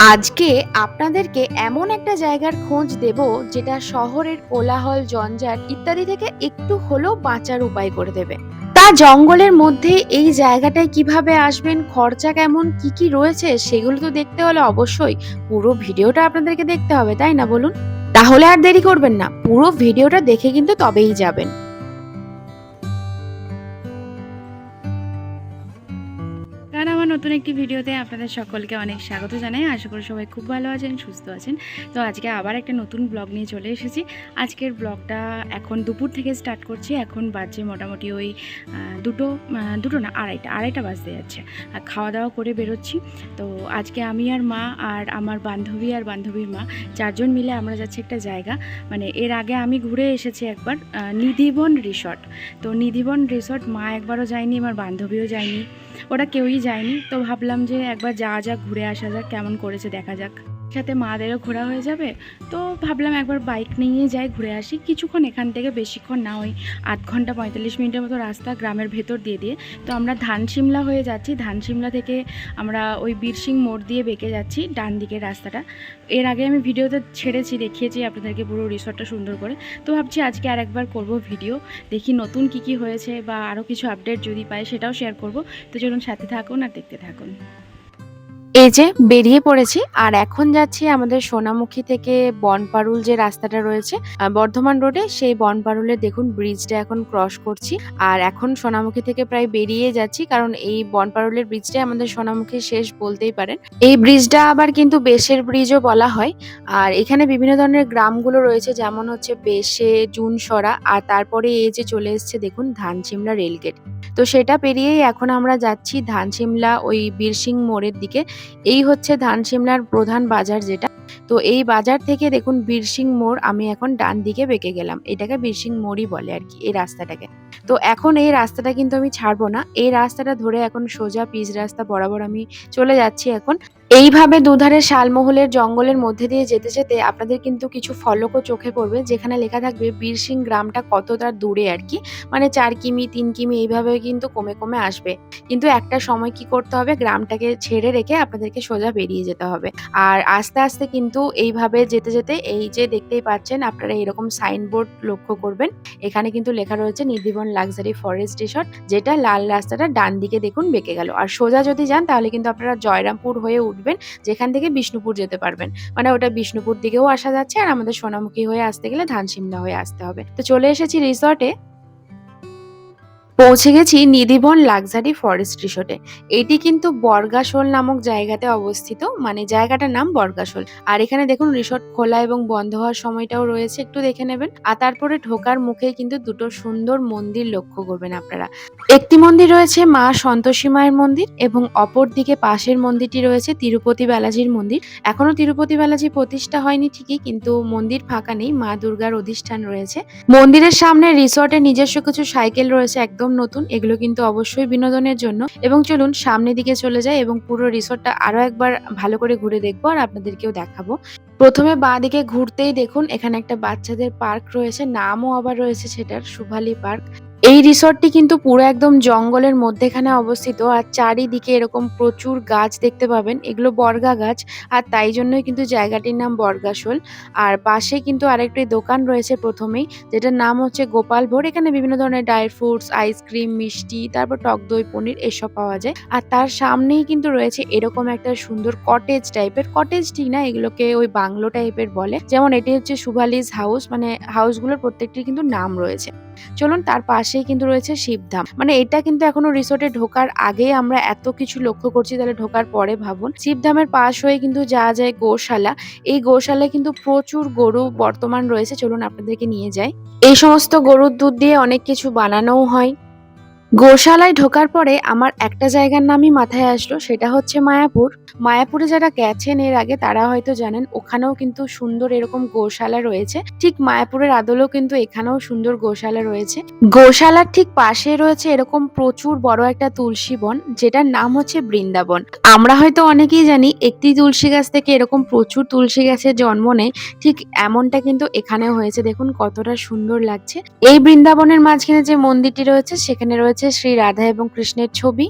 আজকে আপনাদেরকে এমন একটা জায়গার খোঁজ দেব যেটা শহরের কোলাহল জঞ্জাট ইত্যাদি থেকে একটু হলেও বাঁচার উপায় করে দেবে। তা জঙ্গলের মধ্যে এই জায়গাটায় কীভাবে আসবেন, খরচা কেমন, কি কি রয়েছে সেগুলো তো দেখতে হলে অবশ্যই পুরো ভিডিওটা আপনাদেরকে দেখতে হবে, তাই না বলুন? তাহলে আর দেরি করবেন না, পুরো ভিডিওটা দেখে কিন্তু তবেই যাবেন। নতুন একটি ভিডিওতে আপনাদের সকলকে অনেক স্বাগত জানাই। আশা করি সবাই খুব ভালো আছেন, সুস্থ আছেন। তো আজকে আবার একটা নতুন ব্লগ নিয়ে চলে এসেছি। আজকের ব্লগটা এখন দুপুর থেকে স্টার্ট করছি। এখন বাজে মোটামুটি ওই দুটো দুটো না, আড়াইটা আড়াইটা বাজতে যাচ্ছে। আর খাওয়া দাওয়া করে বেরোচ্ছি। তো আজকে আমি আর মা আর আমার বান্ধবী আর বান্ধবীর মা চারজন মিলে আমরা যাচ্ছি একটা জায়গা। মানে এর আগে আমি ঘুরে এসেছি একবার নিধিবন রিসর্ট। তো নিধিবন রিসর্ট মা একবারও যায়নি, আমার বান্ধবীও যায়নি। ওরা কেউই যায়নি, তো ভাবলাম যে একবার যাওয়া যাক, ঘুরে আসা যাক, কেমন করেছে দেখা যাক। সাথে মাদেরও ঘোরা হয়ে যাবে। তো ভাবলাম একবার বাইক নিয়ে যাই, ঘুরে আসি। কিছুক্ষণ এখান থেকে বেশিক্ষণ না ওই আধ ঘণ্টা পঁয়তাল্লিশ মিনিটের মতো রাস্তা গ্রামের ভেতর দিয়ে দিয়ে। তো আমরা ধান সিমলা হয়ে যাচ্ছি। ধান সিমলা থেকে আমরা ওই বীরসিং মোড় দিয়ে বেঁকে যাচ্ছি ডান দিকের রাস্তাটা। এর আগে আমি ভিডিওতে ছেড়েছি, দেখিয়েছি আপনাদেরকে পুরো রিসর্টটা সুন্দর করে। তো ভাবছি আজকে আর একবার করব ভিডিও। দেখি নতুন কি কি হয়েছে বা আরও কিছু আপডেট যদি পাই সেটাও শেয়ার করব। তো চলুন সাথে থাকুন আর দেখতে থাকুন। এই যে বেরিয়ে পড়েছি, আর এখন যাচ্ছি আমাদের সোনামুখী থেকে বনপারুল যে রাস্তাটা রয়েছে বর্ধমান রোডে সেই বনপারুলে দেখুন ব্রিজটা এখন ক্রস করছি। আর এখন সোনামুখী থেকে প্রায় বেরিয়ে যাচ্ছি, কারণ এই বনপারুলের ব্রিজটাই আমাদের সোনামুখী শেষ বলতেই পারেন। এই ব্রিজটা আবার কিন্তু বেশের ব্রিজও বলা হয়। আর এখানে বিভিন্ন ধরনের গ্রামগুলো রয়েছে, যেমন হচ্ছে বেশে, জুনসরা, আর তারপরে এই যে চলে এসছে দেখুন ধানচিমলা রেলগেট তো সেটা পেরিয়েই এখন আমরা যাচ্ছি ধানচিমলা ওই বীরসিং মোড়ের দিকে। এই হচ্ছে ধানসিমলার প্রধান বাজার যেটা। তো এই বাজার থেকে দেখুন বীরসিং মোড় আমি এখন ডান দিকে বেঁকে গেলাম। এটাকে বীরসিং মোড়ই বলে আর কি, এই রাস্তাটাকে। তো এখন এই রাস্তাটা কিন্তু আমি ছাড়বো না। এই রাস্তাটা ধরে এখন সোজা পিচ রাস্তা বরাবর আমি চলে যাচ্ছি এখন। এইভাবে দুধারে শালমহলের জঙ্গলের মধ্যে দিয়ে যেতে যেতে আপনাদের কিন্তু কিছু ফলকও চোখে পড়বে, যেখানে লেখা থাকবে বীরসিং গ্রামটা কতটা দূরে আর কি। মানে চার কিমি, তিন কিমি এইভাবে কিন্তু কমে কমে আসবে। কিন্তু একটা সময় কি করতে হবে? গ্রামটাকে ছেড়ে রেখে আপনাদেরকে সোজা বেরিয়ে যেতে হবে। আর আস্তে আস্তে কিন্তু এইভাবে যেতে যেতে এই যে দেখতেই পাচ্ছেন, আপনারা এরকম সাইনবোর্ড লক্ষ্য করবেন। এখানে কিন্তু লেখা রয়েছে নির্দিবন লাক্সারি ফরেস্ট রিসর্ট, যেটা লাল রাস্তাটা ডান দিকে দেখুন বেঁকে গেল। আর সোজা যদি যান, তাহলে কিন্তু আপনারা জয়রামপুর হয়ে উঠবেন, যেখান থেকে বিষ্ণুপুর যেতে পারবেন। মানে ওটা বিষ্ণুপুর দিকেও আসা যাচ্ছে আর আমাদের সোনামুখী হয়ে আসতে গেলে ধানসিমলা হয়ে আসতে হবে। তো চলে এসেছি রিসর্টে পৌঁছে গেছি নিধিবন লাক্সারি ফরেস্ট রিসোর্টে। এটি কিন্তু বর্গাসোল নামক জায়গাতে অবস্থিত মানে জায়গাটার নাম বর্গাসোল আর এখানে দেখুন রিসোর্ট খোলা এবং বন্ধ হওয়ার সময়টাও রয়েছে, একটু দেখে নেবেন। আর তারপরে ঢোকার মুখে কিন্তু দুটো সুন্দর মন্দির লক্ষ্য করবেন আপনারা। একটি মন্দির রয়েছে মা সন্তোষী মায়ের মন্দির এবং অপর দিকে পাশের মন্দিরটি রয়েছে তিরুপতি বালাজির মন্দির। এখনও তিরুপতি বালাজি প্রতিষ্ঠা হয়নি ঠিকই, কিন্তু মন্দির ফাঁকা নেই, মা দুর্গার অধিষ্ঠান রয়েছে। মন্দিরের সামনে রিসর্টে নিজস্ব কিছু সাইকেল রয়েছে, একদম নতুন, এগুলো কিন্তু অবশ্যই বিনোদনের জন্য। এবং চলুন সামনের দিকে চলে যাই এবং পুরো রিসোর্টটা আরও একবার ভালো করে ঘুরে দেখব আর আপনাদেরকেও দেখাবো। প্রথমে বাঁ দিকে ঘুরতেই দেখুন, এখানে একটা বাচ্চাদের পার্ক রয়েছে, নামও আবার রয়েছে সেটার, সুভালি পার্ক। এই রিসর্টটি কিন্তু পুরো একদম জঙ্গলের মধ্যেখানে অবস্থিত, আর চারিদিকে এরকম প্রচুর গাছ দেখতে পাবেন। এগুলো বর্গা গাছ, আর তাই জন্যই কিন্তু জায়গাটির নাম বর্গাসোল আর পাশে কিন্তু আরেকটি দোকান রয়েছে প্রথমেই, যেটার নাম হচ্ছে গোপাল ভোর। এখানে বিভিন্ন ধরনের ড্রাই ফ্রুটস, আইসক্রিম, মিষ্টি, তারপর টক দই, পনির এসব পাওয়া যায়। আর তার সামনেই কিন্তু রয়েছে এরকম একটা সুন্দর কটেজ টাইপের কটেজ ঠিক না, এগুলোকে ওই বাংলো টাইপের বলে। যেমন এটি হচ্ছে সুভালিস হাউস মানে হাউসগুলোর প্রত্যেকটির কিন্তু নাম রয়েছে। চলুন তার পাশেই কিন্তু রয়েছে শিবধাম। মানে এটা কিন্তু এখনও রিসোর্টে ঢোকার আগে আমরা এত কিছু লক্ষ্য করছি, তাহলে ঢোকার পরে ভাবুন। শিবধামের পাশ হয়ে কিন্তু যাওয়া যায় গোশালা। এই গোশালায় কিন্তু প্রচুর গরু বর্তমান রয়েছে। চলুন আপনাদেরকে নিয়ে যাই। এই সমস্ত গরুর দুধ দিয়ে অনেক কিছু বানানোও হয়। গোশালায় ঢোকার পরে আমার একটা জায়গার নামই মাথায় আসলো, সেটা হচ্ছে মায়াপুর। মায়াপুরে যারা গেছেন, এর আগে তারা হয়তো জানেন, ওখানেও কিন্তু সুন্দর এরকম গোশালা রয়েছে। ঠিক মায়াপুরের আদলেও কিন্তু এখানেও সুন্দর গোশালা রয়েছে। গোশালার ঠিক পাশে রয়েছে এরকম প্রচুর বড় একটা তুলসী বন, যেটার নাম হচ্ছে বৃন্দাবন। আমরা হয়তো অনেকেই জানি, একটি তুলসী গাছ থেকে এরকম প্রচুর তুলসী গাছের জন্ম নেয়। ঠিক এমনটা কিন্তু এখানেও হয়েছে। দেখুন কতটা সুন্দর লাগছে। এই বৃন্দাবনের মাঝখানে যে মন্দিরটি রয়েছে, সেখানে রয়েছে শ্রী রাধা এবং কৃষ্ণের ছবি।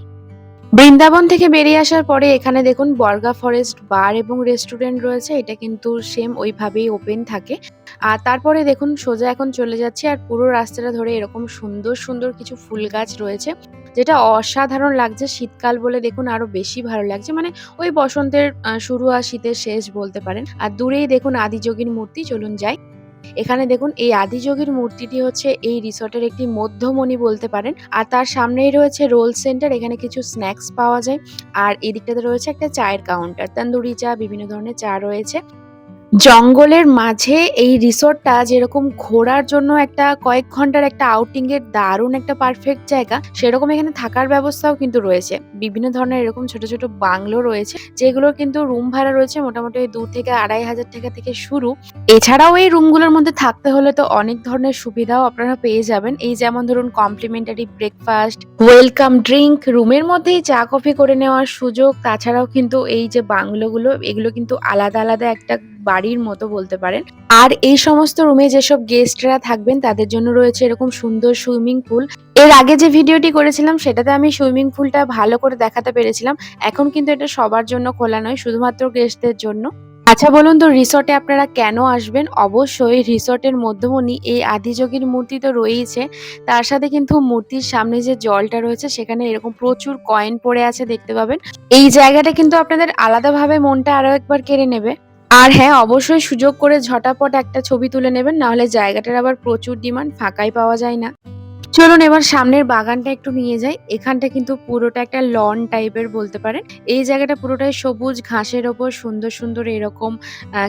বৃন্দাবন থেকে বেরিয়ে আসার পরে এখানে দেখুন বর্গা ফরেস্ট, বার এবং রেস্টুরেন্ট রয়েছে। এটা কিন্তু সেম ওইভাবেই ওপেন থাকে। আর তারপরে দেখুন সোজা এখন চলে যাচ্ছে আর পুরো রাস্তাটা ধরে এরকম সুন্দর সুন্দর কিছু ফুল গাছ রয়েছে, যেটা অসাধারণ লাগছে। শীতকাল বলে দেখুন আরও বেশি ভালো লাগছে। মানে ওই বসন্তের শুরু আর শীতের শেষ বলতে পারেন। আর দূরেই দেখুন আদিযোগীর মূর্তি। চলুন যাই। এখানে দেখুন, এই আদিযোগীর মূর্তিটি হচ্ছে এই রিসর্টের একটি মধ্যমণি বলতে পারেন। আর তার সামনেই রয়েছে রোল সেন্টার, এখানে কিছু স্ন্যাক্স পাওয়া যায়। আর এদিকটাতে রয়েছে একটা চায়ের কাউন্টার। তান্দুরি চা, বিভিন্ন ধরনের চা রয়েছে। জঙ্গলের মাঝে এই রিসোর্টটা যেরকম ঘোরার জন্য একটা কয়েক ঘণ্টার একটা আউটিং এর দারুণ একটা পারফেক্ট জায়গা, সেরকম এখানে থাকার ব্যবস্থাও কিন্তু রয়েছে। বিভিন্ন ধরনের এরকম ছোট ছোট বাংলো রয়েছে, যেগুলোর কিন্তু রুম ভাড়া রয়েছে মোটামুটি দু থেকে আড়াই হাজার টাকা থেকে শুরু। এছাড়াও এই রুমগুলোর মধ্যে থাকতে হলে তো অনেক ধরনের সুবিধাও আপনারা পেয়ে যাবেন। এই যেমন ধরুন কমপ্লিমেন্টারি ব্রেকফাস্ট ওয়েলকাম ড্রিঙ্ক রুমের মধ্যেই চা কফি করে নেওয়ার সুযোগ। তাছাড়াও কিন্তু এই যে বাংলোগুলো, এগুলো কিন্তু আলাদা আলাদা একটা বাড়ির মতো বলতে পারেন। আর এই সমস্ত রুমে যেসব গেস্টরা থাকবেন, তাদের জন্য রয়েছে এরকম সুন্দর সুইমিং পুল এর আগে যে ভিডিওটি করেছিলাম, সেটাতে আমি সুইমিং পুলটা ভালো করে দেখাতে পেরেছিলাম। এখন কিন্তু এটা সবার জন্য খোলা নয়, শুধুমাত্র গেস্টদের জন্য। আচ্ছা বলুন তো রিসর্টে আপনারা কেন আসবেন? অবশ্যই রিসর্টের মধ্যমণি এই আদিযোগীর মূর্তি তো রয়েইছে। তার সাথে কিন্তু মূর্তির সামনে যে জলটা রয়েছে, সেখানে এরকম প্রচুর কয়েন পড়ে আছে, দেখতে পাবেন। এই জায়গাটা কিন্তু আপনাদের আলাদাভাবে মনটা আরও একবার কেড়ে নেবে। আর হ্যাঁ অবশ্যই সুযোগ করে ঝটাপট একটা ছবি তুলে নেবেন, নাহলে জায়গাটার আবার প্রচুর ডিমান্ড, ফাঁকাই পাওয়া যায় না। চলুন এবার সামনের বাগানটা একটু নিয়ে যাই। এখানটা কিন্তু পুরোটা একটা লন টাইপের বলতে পারেন। এই জায়গাটা পুরোটাই সবুজ ঘাসের ওপর সুন্দর সুন্দর এরকম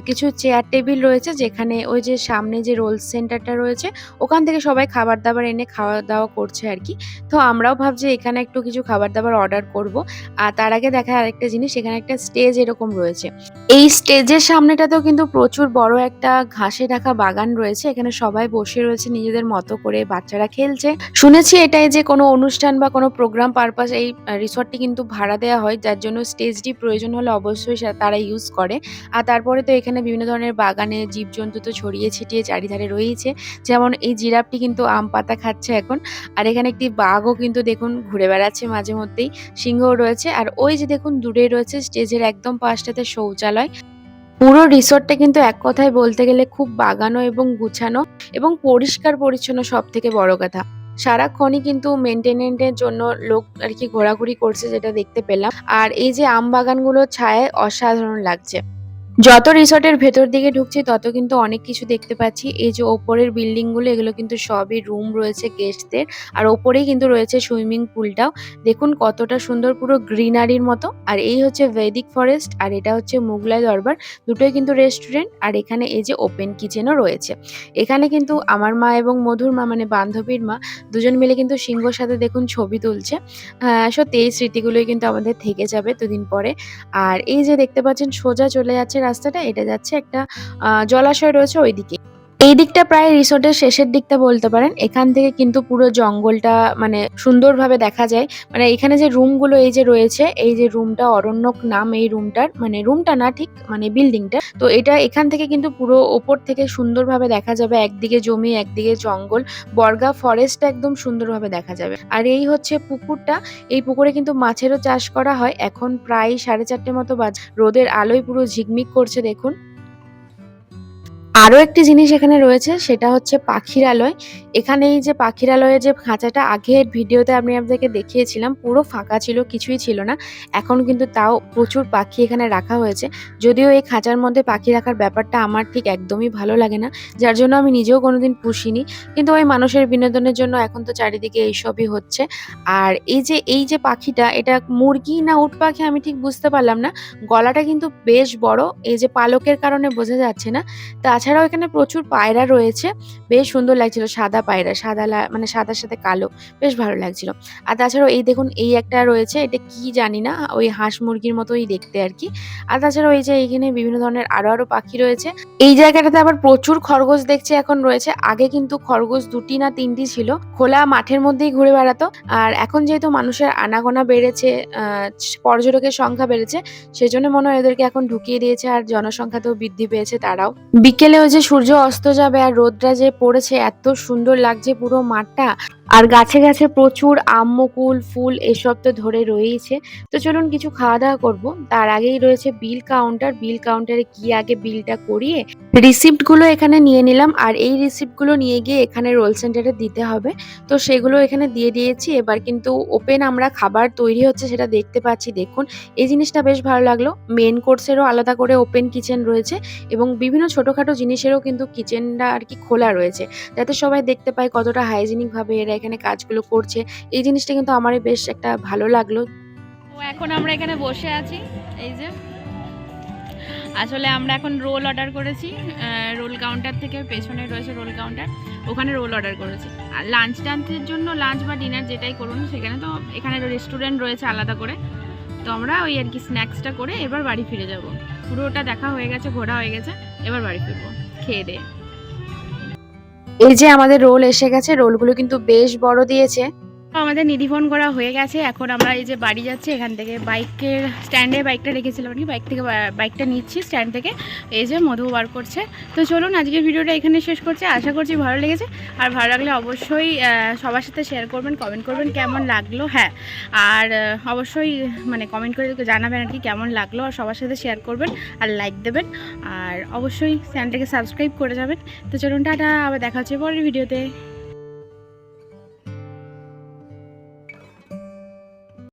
কিছু চেয়ার টেবিল রয়েছে যেখানে ওই যে সামনে যে রোল সেন্টারটা রয়েছে, ওখান থেকে সবাই খাবার দাবার এনে খাওয়া দাওয়া করছে আর কি তো আমরাও ভাবছি এখানে একটু কিছু খাবার দাবার অর্ডার করব। আর তার আগে দেখা আরেকটা জিনিস, এখানে একটা স্টেজ এরকম রয়েছে। এই স্টেজের সামনেটাতেও কিন্তু প্রচুর বড় একটা ঘাসে ঢাকা বাগান রয়েছে। এখানে সবাই বসে রয়েছে, নিজেদের মতো করে বাচ্চারা খেলছে। শুনেছি এটাই যে কোনো অনুষ্ঠান বা কোনো প্রোগ্রাম পারপাস এই রিসর্টটি কিন্তু ভাড়া দেওয়া হয়, যার জন্য স্টেজটি প্রয়োজন হলে অবশ্যই তারা ইউজ করে। আর তারপরে তো এখানে বিভিন্ন ধরনের বাগানে জীবজন্তু তো ছড়িয়ে ছিটিয়ে চারিধারে রয়েছে। যেমন এই জিরাফটি কিন্তু আম পাতা খাচ্ছে এখন। আর এখানে একটি বাঘও কিন্তু দেখুন ঘুরে বেড়াচ্ছে মাঝে মধ্যেই। সিংহও রয়েছে। আর ওই যে দেখুন দূরে রয়েছে স্টেজের একদম পাশটাতে শৌচালয়। পুরো রিসর্টটা কিন্তু এক কথায় বলতে গেলে খুব বাগানো এবং গুছানো এবং পরিষ্কার পরিচ্ছন্ন সব থেকে বড় কথা। সারাক্ষণই কিন্তু মেনটেনেন্টের জন্য লোক আর কি ঘোরাঘুরি করছে, যেটা দেখতে পেলাম। আর এই যে আম বাগানগুলোর ছায়ায় অসাধারণ লাগছে। যত রিসর্টের ভেতর দিকে ঢুকছি, তত কিন্তু অনেক কিছু দেখতে পাচ্ছি। এই যে ওপরের বিল্ডিংগুলো এগুলো কিন্তু সবই রুম রয়েছে গেস্টদের আর ওপরেই কিন্তু রয়েছে সুইমিং পুলটাও দেখুন কতটা সুন্দর পুরো গ্রিনারির মতো। আর এই হচ্ছে ভেদিক ফরেস্ট আর এটা হচ্ছে মুগলাই দরবার দুটোই কিন্তু রেস্টুরেন্ট আর এখানে এই যে ওপেন কিচেনও রয়েছে। এখানে কিন্তু আমার মা এবং মধুর মা মানে বান্ধবীর মা, দুজন মিলে কিন্তু সিংহর সাথে দেখুন ছবি তুলছে। সত্যি এই স্মৃতিগুলোই কিন্তু আমাদের থেকে যাবে দুদিন পরে। আর এই যে দেখতে পাচ্ছেন, সোজা চলে যাচ্ছে রাস্তাটা এটা যাচ্ছে একটা জলাশয় রয়েছে ওইদিকে। এই দিকটা প্রায় রিসোর্টের শেষের দিকটা বলতে পারেন। এখান থেকে কিন্তু পুরো জঙ্গলটা মানে সুন্দরভাবে দেখা যায়। মানে এখানে যে রুমগুলো এই যে রয়েছে, এই যে রুমটা অরণ্যক নাম এই রুমটার মানে রুমটা না ঠিক মানে বিল্ডিংটা তো এটা এখান থেকে কিন্তু পুরো ওপর থেকে সুন্দরভাবে দেখা যাবে। একদিকে জমি, একদিকে জঙ্গল, বর্গা ফরেস্টটা একদম সুন্দরভাবে দেখা যাবে। আর এই হচ্ছে পুকুরটা। এই পুকুরে কিন্তু মাছেরও চাষ করা হয়। এখন প্রায় সাড়ে চারটে মতো বাজ। রোদের আলোয় পুরো ঝিকমিক করছে, দেখুন। আরও একটি জিনিস এখানে রয়েছে, সেটা হচ্ছে পাখিরালয়। এখানে এই যে পাখিরালয়ের যে খাঁচাটা, আগের ভিডিওতে আমি আপনাদেরকে দেখিয়েছিলাম, পুরো ফাঁকা ছিল, কিছুই ছিল না। এখন কিন্তু তাও প্রচুর পাখি এখানে রাখা হয়েছে। যদিও এই খাঁচার মধ্যে পাখি রাখার ব্যাপারটা আমার ঠিক একদমই ভালো লাগে না, যার জন্য আমি নিজেও কোনোদিন পুষিনি। কিন্তু ওই মানুষের বিনোদনের জন্য এখন তো চারিদিকে এইসবই হচ্ছে। আর এই যে এই যে পাখিটা, এটা মুরগি না উট পাখি আমি ঠিক বুঝতে পারলাম না। গলাটা কিন্তু বেশ বড়, এই যে পালকের কারণে বোঝা যাচ্ছে না। তাছাড়াও এখানে প্রচুর পায়রা রয়েছে। বেশ সুন্দর লাগছিল, সাদা পায়রা, সাদা মানে সাদার সাথে কালো, বেশ ভালো লাগছিল। আর তাছাড়াও এই দেখুন, এই একটা রয়েছে, এটা কি জানি না, ওই হাঁস মুরগির মতোই দেখতে আর কি। আর তাছাড়াও এই যে এইখানে বিভিন্ন ধরনের আরও আরও পাখি রয়েছে। এই জায়গাটাতে আবার প্রচুর খরগোশ দেখছি এখন রয়েছে। আগে কিন্তু খরগোশ দুটি না তিনটি ছিল। খোলা মাঠের মধ্যেই ঘুরে বেড়াতো। আর এখন যেহেতু মানুষের আনাগোনা বেড়েছে পর্যটকের সংখ্যা বেড়েছে, সেজন্য মনে হয় এদেরকে এখন ঢুকিয়ে দিয়েছে আর জনসংখ্যাতেও বৃদ্ধি পেয়েছে তারাও। বিকেলে ওই যে সূর্য অস্ত যাবে আর রোদটা যে পড়েছে এত সুন্দর লাগছে পুরো মাঠটা। আর গাছে গাছে প্রচুর আম, মুকুল, ফুল এসব তো ধরে রয়েইছে। তো চলুন কিছু খাওয়া দাওয়া করব। তার আগেই রয়েছে বিল কাউন্টার। বিল কাউন্টারে গিয়ে আগে বিলটা করিয়ে রিসিপ্টগুলো এখানে নিয়ে নিলাম। আর এই রিসিপ্টগুলো নিয়ে গিয়ে এখানে রোল সেন্টারে দিতে হবে। তো সেগুলো এখানে দিয়ে দিয়েছি। এবার কিন্তু ওপেন আমরা খাবার তৈরি হচ্ছে সেটা দেখতে পাচ্ছি। দেখুন, এই জিনিসটা বেশ ভালো লাগল। মেন কোর্সেরও আলাদা করে ওপেন কিচেন রয়েছে এবং বিভিন্ন ছোটোখাটো জিনিসেরও কিন্তু কিচেনটা আর কি খোলা রয়েছে। যাতে সবাই দেখতে পায় কতটা হাইজিনিকভাবে এরা এখানে কাজগুলো করছে। এই জিনিসটা কিন্তু আমারই বেশ একটা ভালো লাগল। এখন আমরা এখানে বসে আছি, এই যে। আসলে আমরা এখন রোল অর্ডার করেছি রোল কাউন্টার থেকে পেছনে রয়েছে রোল কাউন্টার, ওখানে রোল অর্ডার করেছি। আর লাঞ্চ টাঞ্চের জন্য লাঞ্চ বা ডিনার যেটাই করুন সেখানে তো এখানে রেস্টুরেন্ট রয়েছে আলাদা করে। তো আমরা ওই আর কি স্ন্যাক্সটা করে এবার বাড়ি ফিরে যাব। পুরোটা দেখা হয়ে গেছে, ঘোরা হয়ে গেছে, এবার বাড়ি ফিরবো, খেয়ে দিয়ে। এই যে আমাদের রোল এসে গেছে রোলগুলো কিন্তু বেশ বড় দিয়েছে। আমাদের নিধি ফোন করা হয়ে গেছে। এখন আমরা এই যে বাড়ি যাচ্ছি, এখান থেকে বাইকের স্ট্যান্ডে বাইকটা রেখেছিলাম আর কি। বাইক থেকে বাইকটা নিচ্ছি স্ট্যান্ড থেকে। এই যে মধু বার করছে। তো চলুন আজকের ভিডিওটা এখানে শেষ করছি। আশা করছি ভালো লেগেছে। আর ভালো লাগলে অবশ্যই সবার সাথে শেয়ার করবেন কমেন্ট করবেন, কেমন লাগল? হ্যাঁ আর অবশ্যই মানে কমেন্ট করে জানাবেন আর কি, কেমন লাগল? আর সবার সাথে শেয়ার করবেন আর লাইক দেবেন। আর অবশ্যই চ্যানেলটাকে সাবস্ক্রাইব করে যাবেন। তো চলুন, টাটা। আবার দেখা হচ্ছে পরের ভিডিওতে।